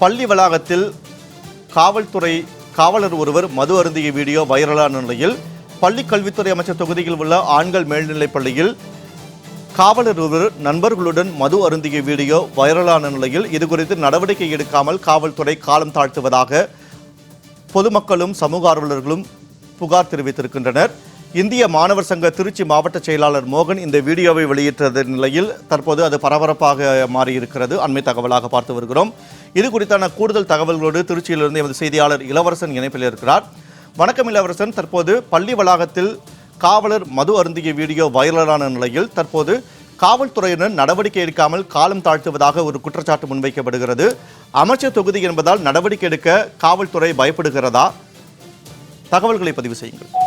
பள்ளி வளாகத்தில் காவல்துறை காவலர் ஒருவர் மது அருந்திய வீடியோ வைரலான நிலையில் பள்ளி கல்வித்துறை அமைச்சர் தொகுதியில் உள்ள ஆண்கள் மேல்நிலைப் பள்ளியில் காவலர் ஒருவர் நண்பர்களுடன் மது அருந்திய வீடியோ வைரலான நிலையில் இதுகுறித்து நடவடிக்கை எடுக்காமல் காவல்துறை காலம் தாழ்த்துவதாக பொதுமக்களும் சமூக ஆர்வலர்களும் புகார் தெரிவித்திருக்கின்றனர். இந்திய மாணவர் சங்க திருச்சி மாவட்ட செயலாளர் மோகன் இந்த வீடியோவை வெளியிட்ட நிலையில் தற்போது அது பரபரப்பாக மாறியிருக்கிறது. அண்மை தகவலாக பார்த்து வருகிறோம். இது குறித்தான கூடுதல் தகவல்களோடு திருச்சியிலிருந்து எமது செய்தியாளர் இளவரசன் இணைப்பில் இருக்கிறார். வணக்கம் இளவரசன். தற்போது பள்ளி வளாகத்தில் காவலர் மது அருந்திய வீடியோ வைரலான நிலையில் தற்போது காவல்துறையினர் நடவடிக்கை எடுக்காமல் காலம் தாழ்த்துவதாக ஒரு குற்றச்சாட்டு முன்வைக்கப்படுகிறது. அமைச்சர் தொகுதி என்பதால் நடவடிக்கை எடுக்க காவல்துறை பயப்படுகிறதா? தகவல்களை பதிவு செய்யுங்கள்.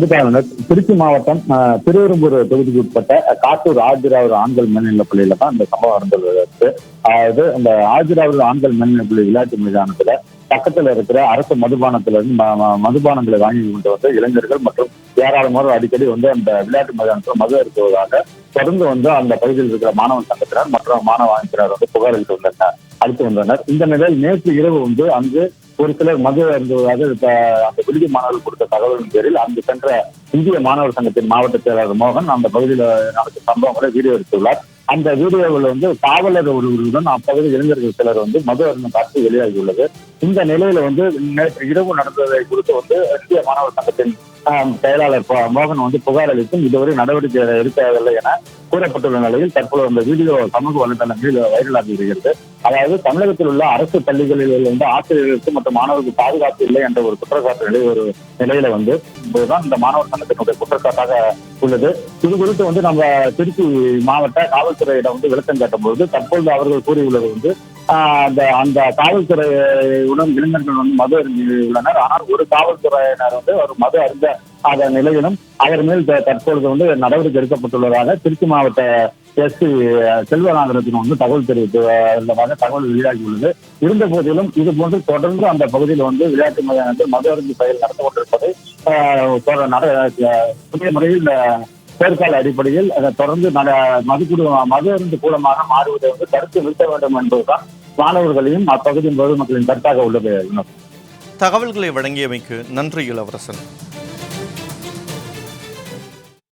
கண்டிப்பாக திருச்சி மாவட்டம் திருவெரும்பூர் தொகுதிக்கு உட்பட்ட காட்டூர் ஆஜிராவூர் ஆண்கள் மேல்நிலைப் பள்ளியில தான் இந்த சம்பவம் நடந்தது. அதாவது அந்த ஆஜிராவூர் ஆண்கள் மேல்நிலைப் பள்ளி விளையாட்டு மைதானத்துல பக்கத்துல இருக்கிற அரசு மதுபானத்துல இருந்து மதுபானங்களை வாங்கி கொண்டு வந்து இளைஞர்கள் மற்றும் ஏராளமானோர் அடிக்கடி வந்து அந்த விளையாட்டு மைதானத்தில் மது அருந்துவதாக தொடர்ந்து வந்து அந்த பகுதியில் இருக்கிற மாணவன் சங்கத்தினர் மற்றும் மாணவ அமைச்சர் வந்து புகார் அளித்து வந்தனர் அளித்து வந்தனர். இந்த நிலையில் நேற்று இரவு வந்து அங்கு ஒரு சிலர் மது அருந்துவதாக அந்த விடுதி மாணவர்கள் கொடுத்த தகவலின் பேரில் அங்கு சென்ற இந்திய மாணவர் சங்கத்தின் மாவட்ட செயலாளர் மோகன் அந்த பகுதியில் நடந்த சம்பவங்களை வீடியோ எடுத்துள்ளார். அந்த வீடியோவில் வந்து காவலர் ஒருவருடன் அப்பகுதி இளைஞர்கள் சிலர் வந்து மது அருந்தும் காட்சி வெளியாகியுள்ளது. இந்த நிலையில வந்து நேற்று இரவு நடந்ததை குறித்து வந்து இந்திய மாணவர் சங்கத்தின் செயலாளர் மோகன் வந்து புகார் அளித்தும் இதுவரை நடவடிக்கை எடுக்கவில்லை என கூறப்பட்டுள்ள நிலையில் தற்போது அந்த வீடியோ சமூக வலைதளங்களில் வைரலாகி வருகிறது. அதாவது தமிழகத்தில் உள்ள அரசு பள்ளிகளில் வந்து ஆசிரியர்களுக்கு மற்றும் மாணவர்களுக்கு பாதுகாப்பு இல்லை என்ற ஒரு குற்றச்சாட்டு நிலை ஒரு நிலையில வந்து இதுதான் இந்த மாணவர் சங்கத்தினுடைய குற்றச்சாட்டாக உள்ளது. இது குறித்து வந்து நம்ம திருச்சி மாவட்ட காவல்துறையிடம் வந்து விளக்கம் கேட்டபோது தற்பொழுது அவர்கள் கூறியுள்ளது வந்து அந்த அந்த காவல்துறையுடன் இளைஞர்கள் வந்து மது அருந்தியுள்ளனர். ஆனால் ஒரு காவல்துறையினர் வந்து ஒரு மது அருந்த அதன் நிலையிலும் அவர் மேல் தற்பொழுது வந்து நடவடிக்கை எடுக்கப்பட்டுள்ளதாக திருச்சி மாவட்ட எஸ் செல்வநாதனத்தின் வந்து தகவல் தெரிவித்துள்ளதாக தகவல் வெளியாகியுள்ளது. இருந்த போதிலும் இது போன்று தொடர்ந்து அந்த பகுதியில் வந்து விளையாட்டு மைதானத்தில் மது அருந்து செயல் நடந்து புதிய முறையில் ஆஹ், அடிப்படையில் அதை தொடர்ந்து நட மது அருந்து கூடமாக மாறுவதை வந்து தடுத்து நிறுத்த வேண்டும் என்பதுதான் மாணவர்களையும் அப்பகுதியின் பொதுமக்களின் கருத்தாக உள்ளது. தகவல்களை வழங்கியமைக்கு நன்றி இளவரசன்.